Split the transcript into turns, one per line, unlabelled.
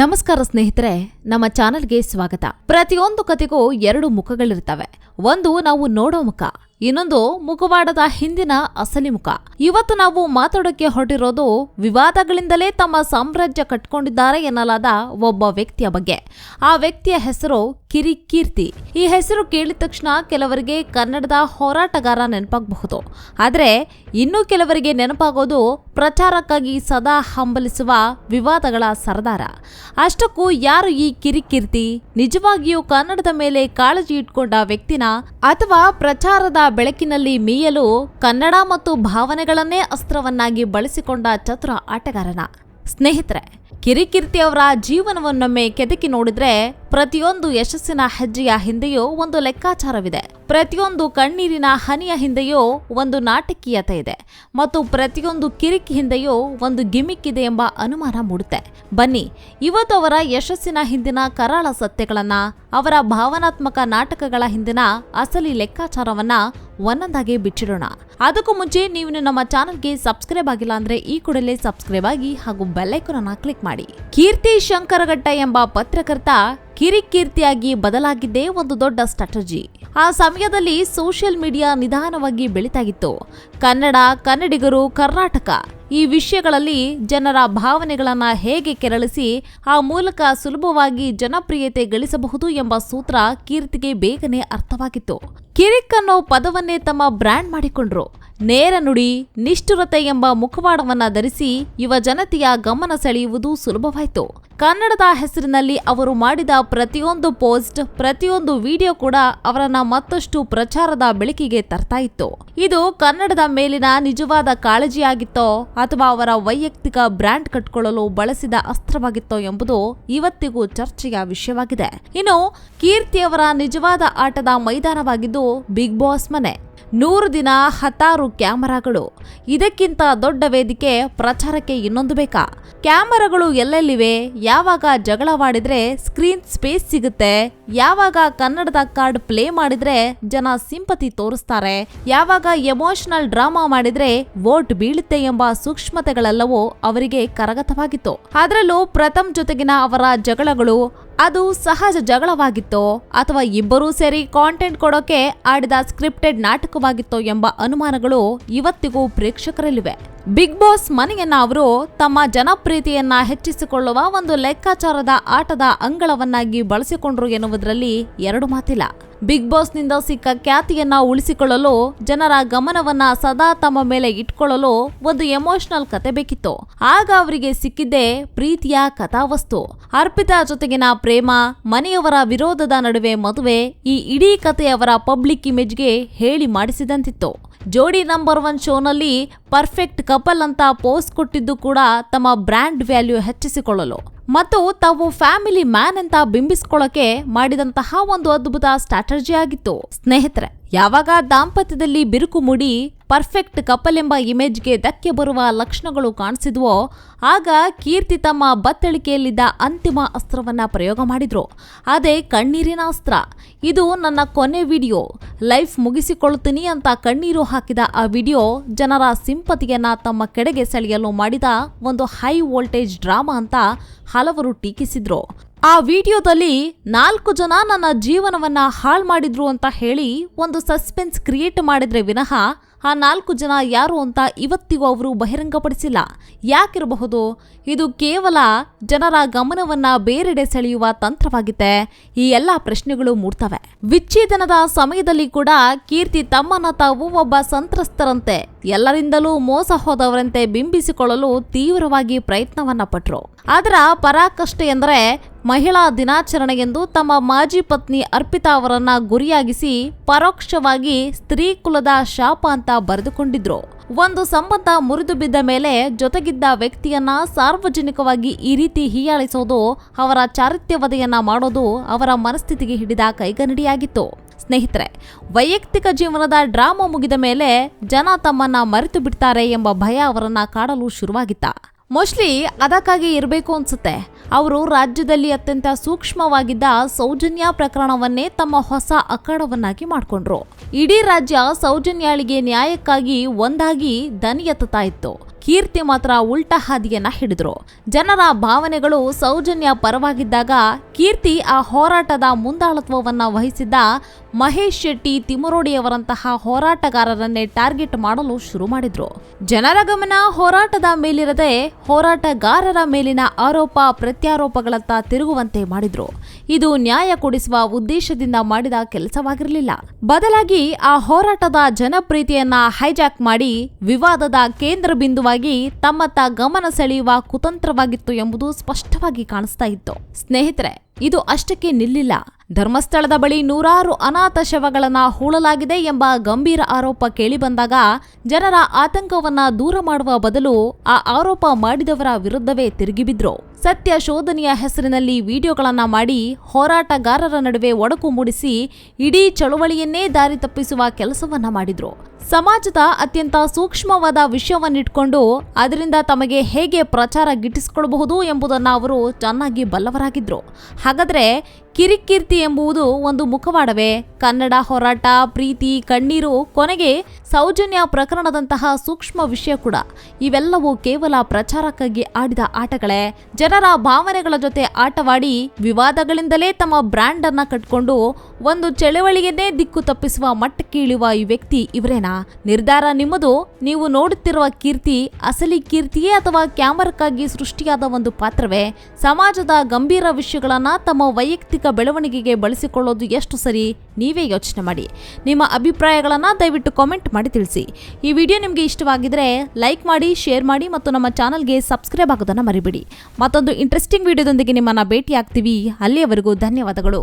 ನಮಸ್ಕಾರ ಸ್ನೇಹಿತರೆ ನಮ್ಮ ಚಾನೆಲ್ಗೆ ಸ್ವಾಗತ. ಪ್ರತಿಯೊಂದು ಕತೆಗೂ ಎರಡು ಮುಖಗಳಿರ್ತವೆ ಒಂದು ನಾವು ನೋಡೋ ಮುಖ ಇನ್ನೊಂದು ಮುಖವಾಡದ ಹಿಂದಿನ ಅಸಲಿ ಮುಖ. ಇವತ್ತು ನಾವು ಮಾತಾಡೋಕೆ ಹೊರಟಿರೋದು ವಿವಾದಗಳಿಂದಲೇ ತಮ್ಮ ಸಾಮ್ರಾಜ್ಯ ಕಟ್ಕೊಂಡಿದ್ದಾರೆ ಎನ್ನಲಾದ ಒಬ್ಬ ವ್ಯಕ್ತಿಯ ಬಗ್ಗೆ. ಆ ವ್ಯಕ್ತಿಯ ಹೆಸರು ಕಿರಿಕೀರ್ತಿ ಈ ಹೆಸರು ಕೇಳಿದ ತಕ್ಷಣ ಕೆಲವರಿಗೆ ಕನ್ನಡದ ಹೋರಾಟಗಾರ ನೆನಪಾಗಬಹುದು. ಆದರೆ ಇನ್ನು ಕೆಲವರಿಗೆ ನೆನಪಾಗೋದು ಪ್ರಚಾರಕ್ಕಾಗಿ ಸದಾ ಹಂಬಲಿಸುವ ವಿವಾದಗಳ ಸರದಾರ. ಅಷ್ಟಕ್ಕೂ ಯಾರು ಈ ಕಿರಿಕೀರ್ತಿ ನಿಜವಾಗಿಯೂ ಕನ್ನಡದ ಮೇಲೆ ಕಾಳಜಿ ಇಟ್ಕೊಂಡ ವ್ಯಕ್ತಿನ ಅಥವಾ ಪ್ರಚಾರದ ಬೆಳಕಿನಲ್ಲಿ ಮೀಯಲು ಕನ್ನಡ ಮತ್ತು ಭಾವನೆಗಳನ್ನೇ ಅಸ್ತ್ರವನ್ನಾಗಿ ಬಳಸಿಕೊಂಡ ಚತುರ ಆಟಗಾರನ. ಸ್ನೇಹಿತರೆ ಕಿರಿಕೀರ್ತಿ ಅವರ ಜೀವನವನ್ನೊಮ್ಮೆ ಕೆದಕಿ ನೋಡಿದ್ರೆ ಪ್ರತಿಯೊಂದು ಯಶಸ್ಸಿನ ಹೆಜ್ಜೆಯ ಹಿಂದೆಯೂ ಒಂದು ಲೆಕ್ಕಾಚಾರವಿದೆ. ಪ್ರತಿಯೊಂದು ಕಣ್ಣೀರಿನ ಹನಿಯ ಹಿಂದೆಯೂ ಒಂದು ನಾಟಕೀಯತೆ ಇದೆ ಮತ್ತು ಪ್ರತಿಯೊಂದು ಕಿರಿಕಿ ಹಿಂದೆಯೂ ಒಂದು ಗಿಮಿಕ್ ಇದೆ ಎಂಬ ಅನುಮಾನ ಮೂಡುತ್ತೆ. ಬನ್ನಿ, ಇವತ್ತು ಯಶಸ್ಸಿನ ಹಿಂದಿನ ಕರಾಳ ಸತ್ಯಗಳನ್ನ ಅವರ ಭಾವನಾತ್ಮಕ ನಾಟಕಗಳ ಹಿಂದಿನ ಅಸಲಿ ಲೆಕ್ಕಾಚಾರವನ್ನ ಒಂದೊಂದಾಗಿ ಬಿಚ್ಚಿಡೋಣ. ಅದಕ್ಕೂ ಮುಂಚೆ ನೀವು ನಮ್ಮ ಚಾನಲ್ಗೆ ಸಬ್ಸ್ಕ್ರೈಬ್ ಆಗಿಲ್ಲ ಅಂದ್ರೆ ಈ ಕೂಡಲೇ ಸಬ್ಸ್ಕ್ರೈಬ್ ಆಗಿ ಹಾಗೂ ಬೆಲ್ಲೈಕನ್ ಅನ್ನ ಕ್ಲಿಕ್ ಮಾಡಿ. ಕೀರ್ತಿ ಶಂಕರಘಟ್ಟ ಎಂಬ ಪತ್ರಕರ್ತ ಕಿರಿಕೀರ್ತಿಯಾಗಿ ಬದಲಾಗಿದ್ದೇ ಒಂದು ದೊಡ್ಡ ಸ್ಟ್ರಾಟಜಿ. ಆ ಸಮಯದಲ್ಲಿ ಸೋಷಿಯಲ್ ಮೀಡಿಯಾ ನಿಧಾನವಾಗಿ ಬೆಳೀತಾಗಿತ್ತು. ಕನ್ನಡ, ಕನ್ನಡಿಗರು, ಕರ್ನಾಟಕ ಈ ವಿಷಯಗಳಲ್ಲಿ ಜನರ ಭಾವನೆಗಳನ್ನು ಹೇಗೆ ಕೆರಳಿಸಿ ಆ ಮೂಲಕ ಸುಲಭವಾಗಿ ಜನಪ್ರಿಯತೆ ಗಳಿಸಬಹುದು ಎಂಬ ಸೂತ್ರ ಕೀರ್ತಿಗೆ ಬೇಗನೆ ಅರ್ಥವಾಗಿತ್ತು. ಕಿರಿಕ್ ಅನ್ನೋ ಪದವನ್ನೇ ತಮ್ಮ ಬ್ರ್ಯಾಂಡ್ ಮಾಡಿಕೊಂಡ್ರು. ನೇರ ನುಡಿ, ನಿಷ್ಠುರತೆ ಎಂಬ ಮುಖವಾಡವನ್ನು ಧರಿಸಿ ಯುವ ಜನತೆಯ ಗಮನ ಸೆಳೆಯುವುದು ಸುಲಭವಾಯಿತು. ಕನ್ನಡದ ಹೆಸರಿನಲ್ಲಿ ಅವರು ಮಾಡಿದ ಪ್ರತಿಯೊಂದು ಪೋಸ್ಟ್, ಪ್ರತಿಯೊಂದು ವಿಡಿಯೋ ಕೂಡ ಅವರನ್ನ ಮತ್ತಷ್ಟು ಪ್ರಚಾರದ ಬೆಳಕಿಗೆ ತರ್ತಾ ಇತ್ತು. ಇದು ಕನ್ನಡದ ಮೇಲಿನ ನಿಜವಾದ ಕಾಳಜಿಯಾಗಿತ್ತೋ ಅಥವಾ ಅವರ ವೈಯಕ್ತಿಕ ಬ್ರ್ಯಾಂಡ್ ಕಟ್ಕೊಳ್ಳಲು ಬಳಸಿದ ಅಸ್ತ್ರವಾಗಿತ್ತೋ ಎಂಬುದು ಇವತ್ತಿಗೂ ಚರ್ಚೆಯ ವಿಷಯವಾಗಿದೆ. ಇನ್ನು ಕೀರ್ತಿಯವರ ನಿಜವಾದ ಆಟದ ಮೈದಾನವಾಗಿದ್ದು ಬಿಗ್ ಬಾಸ್ ಮನೆ. ನೂರು ದಿನ ಹತ್ತಾರು ಕ್ಯಾಮರಾಗಳು. ಇದಕ್ಕಿಂತ ದೊಡ್ಡ ವೇದಿಕೆ ಪ್ರಚಾರಕ್ಕೆ ಇನ್ನೊಂದು ಬೇಕಾ? ಕ್ಯಾಮರಾಗಳು ಎಲ್ಲೆಲ್ಲಿವೆ? ಯಾವಾಗ ಜಗಳವಾಡಿದ್ರೆ ಸ್ಕ್ರೀನ್ ಸ್ಪೇಸ್ ಸಿಗುತ್ತೆ? ಯಾವಾಗ ಕನ್ನಡದ ಕಾರ್ಡ್ ಪ್ಲೇ ಮಾಡಿದ್ರೆ ಜನ ಸಿಂಪತಿ ತೋರಿಸ್ತಾರೆ? ಯಾವಾಗ ಎಮೋಷನಲ್ ಡ್ರಾಮಾ ಮಾಡಿದ್ರೆ ವೋಟ್ ಬೀಳುತ್ತೆ ಎಂಬ ಸೂಕ್ಷ್ಮತೆಗಳೆಲ್ಲವೂ ಅವರಿಗೆ ಕರಗತವಾಗಿತ್ತು. ಅದರಲ್ಲೂ ಪ್ರಥಮ್ ಜೊತೆಗಿನ ಅವರ ಜಗಳಗಳು ಅದು ಸಹಜ ಜಗಳವಾಗಿತ್ತೋ ಅಥವಾ ಇಬ್ಬರೂ ಸೇರಿ ಕಾಂಟೆಂಟ್ ಕೊಡೋಕೆ ಆಡಿದ ಸ್ಕ್ರಿಪ್ಟೆಡ್ ನಾಟಕವಾಗಿತ್ತೋ ಎಂಬ ಅನುಮಾನಗಳು ಇವತ್ತಿಗೂ ಪ್ರೇಕ್ಷಕರಲ್ಲಿವೆ. ಬಿಗ್ ಬಾಸ್ ಮನೆಯನ್ನ ಅವರು ತಮ್ಮ ಜನಪ್ರಿಯತೆಯನ್ನ ಹೆಚ್ಚಿಸಿಕೊಳ್ಳುವ ಒಂದು ಲೆಕ್ಕಾಚಾರದ ಆಟದ ಅಂಗಳವನ್ನಾಗಿ ಬಳಸಿಕೊಂಡ್ರು ಎನ್ನುವುದರಲ್ಲಿ ಎರಡು ಮಾತಿಲ್ಲ. ಬಿಗ್ ಬಾಸ್ನಿಂದ ಸಿಕ್ಕ ಖ್ಯಾತಿಯನ್ನ ಉಳಿಸಿಕೊಳ್ಳಲು, ಜನರ ಗಮನವನ್ನ ಸದಾ ತಮ್ಮ ಮೇಲೆ ಇಟ್ಕೊಳ್ಳಲು ಒಂದು ಎಮೋಷನಲ್ ಕತೆ ಬೇಕಿತ್ತು. ಆಗ ಅವರಿಗೆ ಸಿಕ್ಕಿದ್ದೇ ಪ್ರೀತಿಯ ಕಥಾವಸ್ತು. ಅರ್ಪಿತಾ ಜೊತೆಗಿನ ಪ್ರೇಮ, ಮನೆಯವರ ವಿರೋಧದ ನಡುವೆ ಮದುವೆ, ಈ ಇಡೀ ಕಥೆಯವರ ಪಬ್ಲಿಕ್ ಇಮೇಜ್ಗೆ ಹೇಳಿ ಮಾಡಿಸಿದಂತಿತ್ತು. ಜೋಡಿ ನಂಬರ್ ಒನ್ ಶೋನಲ್ಲಿ ಪರ್ಫೆಕ್ಟ್ ಕಪಲ್ ಅಂತ ಪೋಸ್ಟ್ ಕೊಟ್ಟಿದ್ದು ಕೂಡ ತಮ್ಮ ಬ್ರ್ಯಾಂಡ್ ವ್ಯಾಲ್ಯೂ ಹೆಚ್ಚಿಸಿಕೊಳ್ಳಲು. ಮತ್ತು ತಾವು ಫ್ಯಾಮಿಲಿ ಮ್ಯಾನ್ ಅಂತ ಬಿಂಬಿಸಿಕೊಳ್ಳಕ್ಕೆ ಮಾಡಿದಂತಹ ಒಂದು ಅದ್ಭುತ ಸ್ಟ್ರಾಟಜಿ ಆಗಿತ್ತು. ಸ್ನೇಹಿತರೆ, ಯಾವಾಗ ದಾಂಪತ್ಯದಲ್ಲಿ ಬಿರುಕು ಮೂಡಿ ಪರ್ಫೆಕ್ಟ್ ಕಪಲ್ ಎಂಬ ಇಮೇಜ್ಗೆ ಧಕ್ಕೆ ಬರುವ ಲಕ್ಷಣಗಳು ಕಾಣಿಸಿದ್ವೋ, ಆಗ ಕೀರ್ತಿ ತಮ್ಮ ಬತ್ತಳಿಕೆಯಲ್ಲಿದ್ದ ಅಂತಿಮ ಅಸ್ತ್ರವನ್ನ ಪ್ರಯೋಗ ಮಾಡಿದ್ರು. ಅದೇ ಕಣ್ಣೀರಿನ ಅಸ್ತ್ರ. ಇದು ನನ್ನ ಕೊನೆ ವಿಡಿಯೋ. ಲೈಫ್ ಮುಗಿಸಿಕೊಳ್ಳುತ್ತೀನಿ ಅಂತ ಕಣ್ಣೀರು ಹಾಕಿದ ಆ ವಿಡಿಯೋ ಜನರ ಸಿಂಪತಿಯನ್ನ ತಮ್ಮ ಕೆಡೆಗೆ ಸೆಳೆಯಲು ಮಾಡಿದ ಒಂದು ಹೈ ವೋಲ್ಟೇಜ್ ಡ್ರಾಮಾ ಅಂತ ಹಲವರು ಟೀಕಿಸಿದ್ರು. ಆ ವಿಡಿಯೋದಲ್ಲಿ ನಾಲ್ಕು ಜನ ನನ್ನ ಜೀವನವನ್ನ ಹಾಳು ಮಾಡಿದ್ರು ಅಂತ ಹೇಳಿ ಒಂದು ಸಸ್ಪೆನ್ಸ್ ಕ್ರಿಯೇಟ್ ಮಾಡಿದ್ರೆ ವಿನಃ ಆ ನಾಲ್ಕು ಜನ ಯಾರು ಅಂತ ಇವತ್ತಿಗೂ ಅವರು ಬಹಿರಂಗಪಡಿಸಿಲ್ಲ. ಯಾಕಿರಬಹುದು? ಇದು ಕೇವಲ ಜನರ ಗಮನವನ್ನ ಬೇರೆಡೆ ಸೆಳೆಯುವ ತಂತ್ರವಾಗಿದೆ. ಈ ಎಲ್ಲ ಪ್ರಶ್ನೆಗಳು ಮೂಡ್ತವೆ. ವಿಚ್ಛೇದನದ ಸಮಯದಲ್ಲಿ ಕೂಡ ಕೀರ್ತಿ ತಮ್ಮನ್ನ ತಾವು ಒಬ್ಬ ಸಂತ್ರಸ್ತರಂತೆ ಎಲ್ಲರಿಂದಲೂ ಮೋಸ ಹೋದವರಂತೆ ಬಿಂಬಿಸಿಕೊಳ್ಳಲು ತೀವ್ರವಾಗಿ ಪ್ರಯತ್ನವನ್ನ ಪಟ್ರು. ಅದರ ಪರಾಕಷ್ಟೆ ಎಂದರೆ ಮಹಿಳಾ ದಿನಾಚರಣೆ ಎಂದು ತಮ್ಮ ಮಾಜಿ ಪತ್ನಿ ಅರ್ಪಿತಾ ಅವರನ್ನ ಗುರಿಯಾಗಿಸಿ ಪರೋಕ್ಷವಾಗಿ ಸ್ತ್ರೀ ಕುಲದ ಶಾಪ ಅಂತ ಬರೆದುಕೊಂಡಿದ್ರು. ಒಂದು ಸಂಬಂಧ ಮುರಿದು ಬಿದ್ದ ಮೇಲೆ ಜೊತೆಗಿದ್ದ ವ್ಯಕ್ತಿಯನ್ನ ಸಾರ್ವಜನಿಕವಾಗಿ ಈ ರೀತಿ ಹೀಯಾಳಿಸೋದು ಅವರ ಚಾರಿತ್ಯವದೆಯನ್ನ ಮಾಡೋದು ಅವರ ಮನಸ್ಥಿತಿಗೆ ಹಿಡಿದ ಕೈಗನ್ನಡಿಯಾಗಿತ್ತು ಸ್ನೇಹಿತರೆ, ವೈಯಕ್ತಿಕ ಜೀವನದ ಡ್ರಾಮಾ ಮುಗಿದ ಮೇಲೆ ಜನ ತಮ್ಮನ್ನ ಮರೆತು ಬಿಡ್ತಾರೆ ಎಂಬ ಭಯ ಅವರನ್ನ ಕಾಡಲು ಶುರುವಾಗಿತ್ತ. ಮೋಸ್ಟ್ಲಿ ಅದಕ್ಕಾಗಿ ಇರಬೇಕು ಅನ್ಸುತ್ತೆ. ಅವರು ರಾಜ್ಯದಲ್ಲಿ ಅತ್ಯಂತ ಸೂಕ್ಷ್ಮವಾಗಿದ್ದ ಸೌಜನ್ಯ ಪ್ರಕರಣವನ್ನೇ ತಮ್ಮ ಹೊಸ ಅಖಾಡವನ್ನಾಗಿ ಮಾಡಿಕೊಂಡ್ರು. ಇಡೀ ರಾಜ್ಯ ಸೌಜನ್ಯಾಳಿಗೆ ನ್ಯಾಯಕ್ಕಾಗಿ ಒಂದಾಗಿ ದನಿ ಎತ್ತುತ್ತಾ ಇತ್ತು. ಕೀರ್ತಿ ಮಾತ್ರ ಉಲ್ಟಾ ಹಾದಿಯನ್ನ ಹಿಡಿದ್ರು. ಜನರ ಭಾವನೆಗಳು ಸೌಜನ್ಯ ಪರವಾಗಿದ್ದಾಗ ಕೀರ್ತಿ ಆ ಹೋರಾಟದ ಮುಂದಾಳತ್ವವನ್ನು ವಹಿಸಿದ್ದ ಮಹೇಶ್ ಶೆಟ್ಟಿ ತಿಮರೋಡಿಯವರಂತಹ ಹೋರಾಟಗಾರರನ್ನೇ ಟಾರ್ಗೆಟ್ ಮಾಡಲು ಶುರು ಮಾಡಿದ್ರು. ಜನರ ಗಮನ ಹೋರಾಟದ ಮೇಲಿರದೆ ಹೋರಾಟಗಾರರ ಮೇಲಿನ ಆರೋಪ ಪ್ರತ್ಯಾರೋಪಗಳತ್ತ ತಿರುಗುವಂತೆ ಮಾಡಿದ್ರು. ಇದು ನ್ಯಾಯ ಕೊಡಿಸುವ ಉದ್ದೇಶದಿಂದ ಮಾಡಿದ ಕೆಲಸವಾಗಿರಲಿಲ್ಲ. ಬದಲಾಗಿ ಆ ಹೋರಾಟದ ಜನಪ್ರೀತಿಯನ್ನ ಹೈಜಾಕ್ ಮಾಡಿ ವಿವಾದದ ಕೇಂದ್ರ ಬಿಂದುವಾಗಿ ತಮ್ಮತ್ತ ಗಮನ ಸೆಳೆಯುವ ಕುತಂತ್ರವಾಗಿತ್ತು ಎಂಬುದು ಸ್ಪಷ್ಟವಾಗಿ ಕಾಣಿಸ್ತಾ ಇತ್ತು. ಸ್ನೇಹಿತರೆ ಇದು ಅಷ್ಟಕ್ಕೆ ನಿಲ್ಲಿಲ್ಲ. ಧರ್ಮಸ್ಥಳದ ಬಳಿ ನೂರಾರು ಅನಾಥ ಶವಗಳನ್ನ ಹೂಳಲಾಗಿದೆ ಎಂಬ ಗಂಭೀರ ಆರೋಪ ಕೇಳಿಬಂದಾಗ ಜನರ ಆತಂಕವನ್ನ ದೂರ ಮಾಡುವ ಬದಲು ಆ ಆರೋಪ ಮಾಡಿದವರ ವಿರುದ್ಧವೇ ತಿರುಗಿಬಿದ್ರು ಸತ್ಯ ಶೋಧನೆಯ ಹೆಸರಿನಲ್ಲಿ ವಿಡಿಯೋಗಳನ್ನು ಮಾಡಿ ಹೋರಾಟಗಾರರ ನಡುವೆ ಒಡಕು ಮೂಡಿಸಿ ಇಡೀ ಚಳುವಳಿಯನ್ನೇ ದಾರಿ ತಪ್ಪಿಸುವ ಕೆಲಸವನ್ನ ಮಾಡಿದ್ರು. ಸಮಾಜದ ಅತ್ಯಂತ ಸೂಕ್ಷ್ಮವಾದ ವಿಷಯವನ್ನಿಟ್ಕೊಂಡು ಅದರಿಂದ ತಮಗೆ ಹೇಗೆ ಪ್ರಚಾರ ಗಿಟ್ಟಿಸಿಕೊಳ್ಳಬಹುದು ಎಂಬುದನ್ನು ಅವರು ಚೆನ್ನಾಗಿ ಬಲ್ಲವರಾಗಿದ್ರು. ಹಾಗಾದರೆ ಕಿರಿಕೀರ್ತಿ ಎಂಬುದು ಒಂದು ಮುಖವಾಡವೇ? ಕನ್ನಡ ಹೋರಾಟ, ಪ್ರೀತಿ, ಕಣ್ಣೀರು ಕೊನೆಗೆ ಸೌಜನ್ಯ ಪ್ರಕರಣದಂತಹ ಸೂಕ್ಷ್ಮ ವಿಷಯ ಕೂಡ. ಇವೆಲ್ಲವೂ ಕೇವಲ ಪ್ರಚಾರಕ್ಕಾಗಿ ಆಡಿದ ಆಟಗಳೇ. ಜನರ ಭಾವನೆಗಳ ಜೊತೆ ಆಟವಾಡಿ ವಿವಾದಗಳಿಂದಲೇ ತಮ್ಮ ಬ್ರ್ಯಾಂಡ್ ಅನ್ನ ಕಟ್ಕೊಂಡು ಒಂದು ಚಳವಳಿಯನ್ನೇ ದಿಕ್ಕು ತಪ್ಪಿಸುವ ಮಟ್ಟಕ್ಕೆ ಇಳಿಯುವ ಈ ವ್ಯಕ್ತಿ ಇವರೇನಾ? ನಿರ್ಧಾರ ನಿಮ್ಮದು. ನೀವು ನೋಡುತ್ತಿರುವ ಕೀರ್ತಿ ಅಸಲಿ ಕೀರ್ತಿಯೇ ಅಥವಾ ಕ್ಯಾಮರಕ್ಕಾಗಿ ಸೃಷ್ಟಿಯಾದ ಒಂದು ಪಾತ್ರವೇ? ಸಮಾಜದ ಗಂಭೀರ ವಿಷಯಗಳನ್ನ ತಮ್ಮ ವೈಯಕ್ತಿಕ ಬೆಳವಣಿಗೆಗೆ ಬಳಸಿಕೊಳ್ಳೋದು ಎಷ್ಟು ಸರಿ? ನೀವೇ ಯೋಚನೆ ಮಾಡಿ. ನಿಮ್ಮ ಅಭಿಪ್ರಾಯಗಳನ್ನು ದಯವಿಟ್ಟು ಕಾಮೆಂಟ್ ಮಾಡಿ ತಿಳಿಸಿ. ಈ ವಿಡಿಯೋ ನಿಮಗೆ ಇಷ್ಟವಾಗಿದ್ದರೆ ಲೈಕ್ ಮಾಡಿ ಶೇರ್ ಮಾಡಿ ಮತ್ತು ನಮ್ಮ ಚಾನಲ್ಗೆ ಸಬ್ಸ್ಕ್ರೈಬ್ ಆಗೋದನ್ನು ಮರಿಬೇಡಿ. ಮತ್ತೊಂದು ಇಂಟ್ರೆಸ್ಟಿಂಗ್ ವಿಡಿಯೋದೊಂದಿಗೆ ನಿಮ್ಮನ್ನು ಭೇಟಿಯಾಗ್ತೀವಿ. ಅಲ್ಲಿಯವರೆಗೂ ಧನ್ಯವಾದಗಳು.